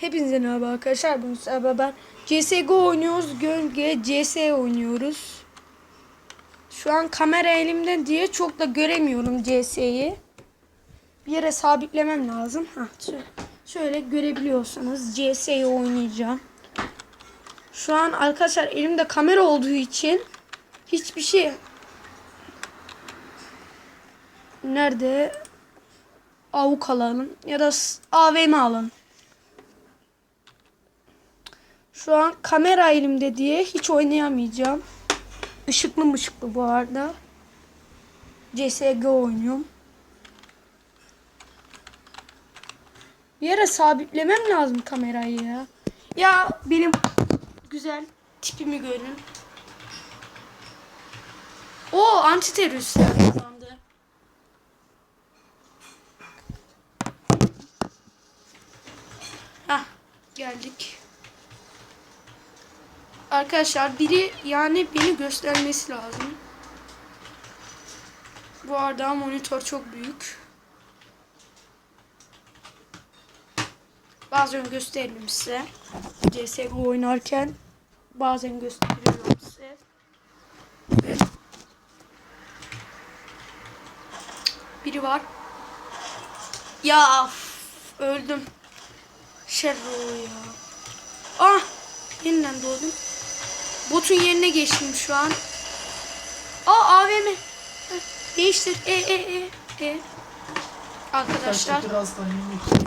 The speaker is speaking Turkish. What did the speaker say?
Hepinize merhaba arkadaşlar. Bugün sizlerle ben CSGO oynuyoruz. Gölge CS oynuyoruz. Şu an kamera elimde diye çok da göremiyorum CS'yi. Bir yere sabitlemem lazım. Ha, şöyle görebiliyorsanız CS'yi oynayacağım. Şu an arkadaşlar elimde kamera olduğu için hiçbir şey Nerede? Avuk alalım ya da AVM alın. Şu an kamera elimde diye hiç oynayamayacağım. Işıklı mışıklı bu arada. CSGO oynuyorum. Bir yere sabitlemem lazım kamerayı ya. Ya benim güzel tipimi görün. O anti teröristler kazandı. Geldik. Arkadaşlar biri yani beni göstermesi lazım. Bu arada monitör çok büyük. Bazen gösteririm size. CSGO oynarken bazen gösteriyorum size. Biri var. Ya öldüm. Şerro ya. Ah! Yeniden doğdum. Botun yerine geçtim şu an. Aa AVM. Değiştir. E e e e. Arkadaşlar yemek.